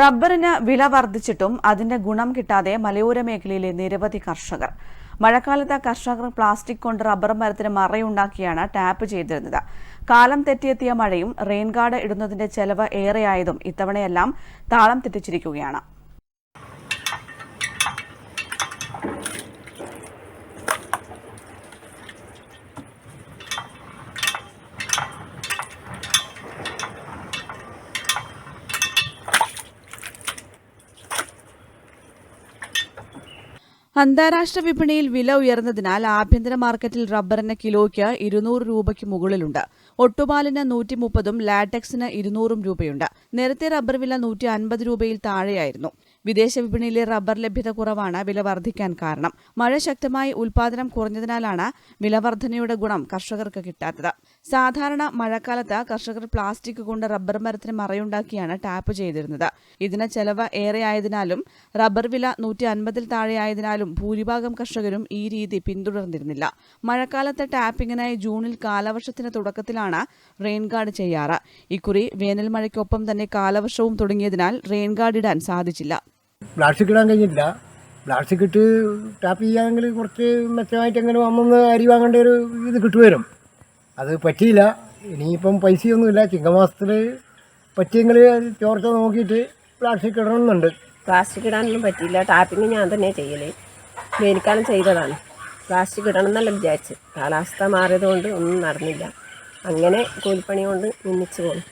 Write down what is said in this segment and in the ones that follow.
റബ്ബറിന് വില വർദ്ധിച്ചിട്ടും അതിന്റെ ഗുണം കിട്ടാതെ മലയോര മേഖലയിലെ നിരവധി കർഷകർ. മഴക്കാലത്ത് കർഷകർ പ്ലാസ്റ്റിക് കൊണ്ട് റബ്ബർ മരത്തിന് മറയുണ്ടാക്കിയാണ് ടാപ്പ് ചെയ്തിരുന്നത്. കാലം തെറ്റിയെത്തിയ മഴയും റെയിൻ ഗാർഡ് ഇടുന്നതിന്റെ ചെലവ് ഏറെയായതും ഇത്തവണയെല്ലാം താളം തെറ്റിച്ചിരിക്കുകയാണ്. അന്താരാഷ്ട്ര വിപണിയിൽ വില ഉയർന്നതിനാൽ ആഭ്യന്തര മാർക്കറ്റിൽ റബ്ബറിന് കിലോയ്ക്ക് ഇരുന്നൂറ് രൂപയ്ക്ക് മുകളിലുണ്ട്. ഒട്ടുപാലിന് നൂറ്റി മുപ്പതും ലാറ്റക്സിന് ഇരുന്നൂറും രൂപയുണ്ട്. നേരത്തെ റബ്ബർ വില നൂറ്റി അൻപത് രൂപയിൽ താഴെയായിരുന്നു. വിദേശ വിപണിയിലെ റബ്ബർ ലഭ്യത കുറവാണ് വില വർദ്ധിക്കാൻ കാരണം. മഴ ശക്തമായി ഉൽപാദനം കുറഞ്ഞതിനാലാണ് വിലവർദ്ധനയുടെ ഗുണം കർഷകർക്ക് കിട്ടാത്തത്. സാധാരണ മഴക്കാലത്ത് കർഷകർ പ്ലാസ്റ്റിക് കൊണ്ട് റബ്ബർ മരത്തിന് മറയുണ്ടാക്കിയാണ് ടാപ്പ് ചെയ്തിരുന്നത്. ഇതിന് ചെലവ് ഏറെയായതിനാലും റബ്ബർ വില നൂറ്റി അൻപതിൽ താഴെയായതിനാലും ഭൂരിഭാഗം കർഷകരും ഈ രീതി പിന്തുടർന്നിരുന്നില്ല. മഴക്കാലത്ത് ടാപ്പിങ്ങിനായി ജൂണിൽ കാലവർഷത്തിന് തുടക്കത്തിലാണ് റെയിൻ ഗാർഡ് ചെയ്യാറ്. ഇക്കുറി വേനൽ മഴയ്ക്കൊപ്പം തന്നെ കാലവർഷവും തുടങ്ങിയതിനാൽ റെയിൻ ഗാർഡ് ഇടാൻ സാധിച്ചില്ല. പ്ലാസ്റ്റിക് ഇടാൻ കഴിഞ്ഞില്ല പ്ലാസ്റ്റിക് ഇട്ട് ടാപ്പ് ചെയ്യാമെങ്കിൽ കുറച്ച് മെച്ചമായിട്ട് എങ്ങനെ വന്നൊന്ന് അരി വാങ്ങേണ്ട ഒരു ഇത് കിട്ടുവരും അത് പറ്റിയില്ല. ഇനിയിപ്പം പൈസയൊന്നുമില്ല. ചിങ്ങമാസത്തിൽ പറ്റിയെങ്കിൽ ചോർച്ച നോക്കിയിട്ട് പ്ലാസ്റ്റിക് ഇടണമെന്നുണ്ട്. പ്ലാസ്റ്റിക് ഇടാനൊന്നും പറ്റിയില്ല. ടാപ്പിങ് ഞാൻ തന്നെ ചെയ്യലേ. വേനൽക്കാലം ചെയ്തതാണ്. പ്ലാസ്റ്റിക് ഇടണം എന്നല്ല വിചാരിച്ച്. കാലാവസ്ഥ മാറിയതുകൊണ്ട് ഒന്നും നടന്നില്ല. അങ്ങനെ കൂലിപ്പണി കൊണ്ട് നിന്നിച്ചു പോകും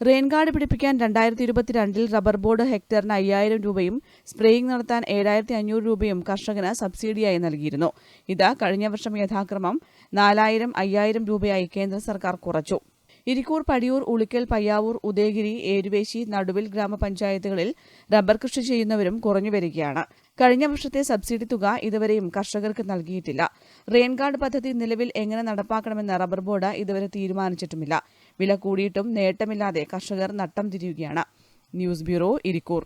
റെയിൻ ഗാർഡ് പിടിപ്പിക്കാൻ രണ്ടായിരത്തി ഇരുപത്തിരണ്ടിൽ റബ്ബർ ബോർഡ് ഹെക്ടറിന് അയ്യായിരം രൂപയും സ്പ്രേയിംഗ് നടത്താൻ ഏഴായിരത്തി അഞ്ഞൂറ് രൂപയും കർഷകന് സബ്സിഡിയായി നൽകിയിരുന്നു. ഇത് കഴിഞ്ഞ വർഷം യഥാക്രമം നാലായിരം അയ്യായിരം രൂപയായി കേന്ദ്ര സർക്കാർ കുറച്ചു. ഇരിക്കൂർ പടിയൂർ ഉളിക്കൽ പയ്യാവൂർ ഉദയഗിരി ഏരുവേശി നടുവിൽ ഗ്രാമപഞ്ചായത്തുകളിൽ റബ്ബർ കൃഷി ചെയ്യുന്നവരും കുറഞ്ഞു വരികയാണ്. കഴിഞ്ഞ വർഷത്തെ സബ്സിഡി തുക ഇതുവരെയും കർഷകർക്ക് നൽകിയിട്ടില്ല. റെയിൻ ഗാർഡ് പദ്ധതി നിലവിൽ എങ്ങനെ നടപ്പാക്കണമെന്ന് റബ്ബർ ബോർഡ് ഇതുവരെ തീരുമാനിച്ചിട്ടുമില്ല. വില കൂടിയിട്ടും നേട്ടമില്ലാതെ കർഷകർ നട്ടം തിരിയുകയാണ്. News bureau Irikkur.